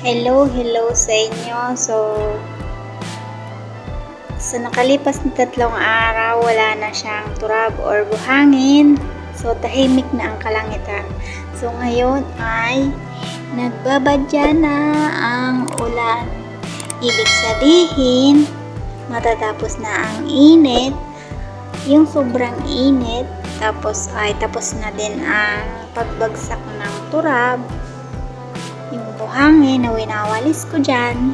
Hello, hello sa inyo. So, sa nakalipas na tatlong araw, wala na siyang turab or buhangin. So, tahimik na ang kalangitan. So, ngayon ay nagbabadya na ang ulan. Ibig sabihin, matatapos na ang init, yung sobrang init, tapos ay tapos na din ang pagbagsak ng turab, yung buhangin na winawalis ko dyan.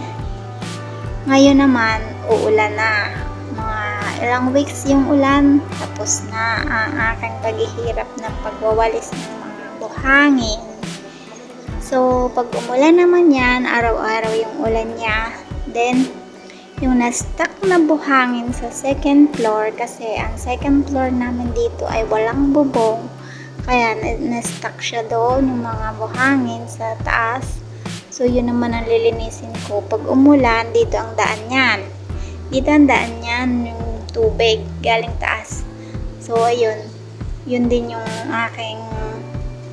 Ngayon naman, uulan na. Mga ilang weeks yung ulan, tapos na ang aking paghihirap ng pagwawalis ng mga buhangin. So, pag umulan naman yan, araw-araw yung ulan niya. Then, yung na-stuck na buhangin sa second floor kasi ang second floor namin dito ay walang bubong. Kaya na- na-stuck siya doon yung mga buhangin sa taas. So, yun naman ang lilinisin ko. Pag umulan, dito ang daan niyan. Dito ang daan niyan, yung tubig galing taas. So, ayun. Yun din yung aking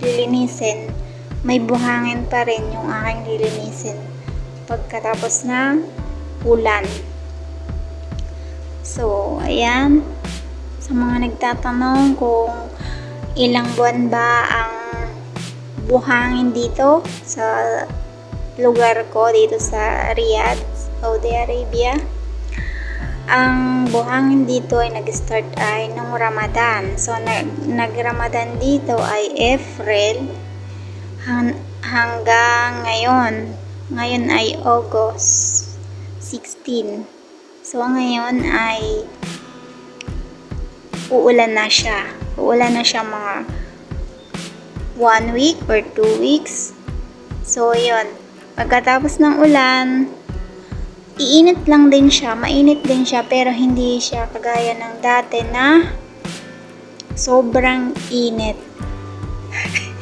lilinisin. May buhangin pa rin yung aking lilinisin. Pagkatapos ng ulan. So, ayan. Sa mga nagtatanong kung ilang buwan ba ang buhangin dito sa lugar ko dito sa Riyadh, Saudi Arabia. Ang buhangin dito ay nag-start ay nung Ramadan. So, nag- nag-Ramadan dito ay April han- hanggang ngayon. Ngayon ay August 16. So, ngayon ay uulan na siya. Uulan na siya mga one week or two weeks. So, yun. Pagkatapos ng ulan, iinit lang din siya. Mainit din siya, pero hindi siya kagaya ng dati na sobrang init.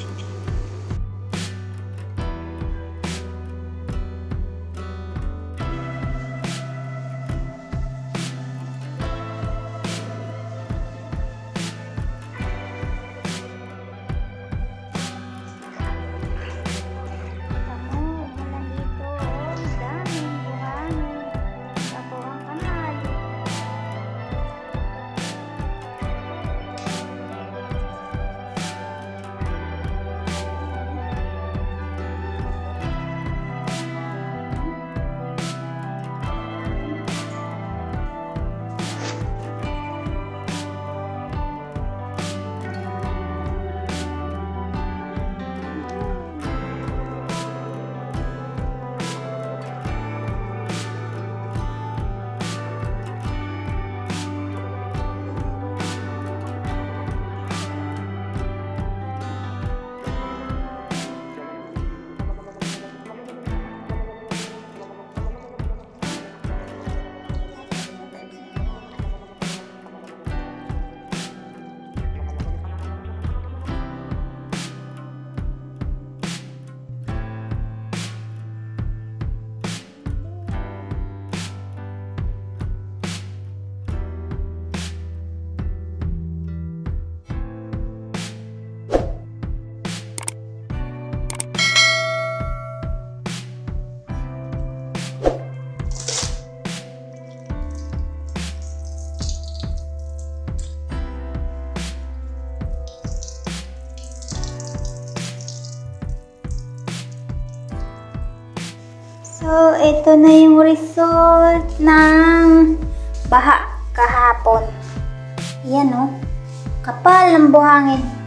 So, ito na yung result ng baha kahapon. Yan, oh. Kapal ng buhangin.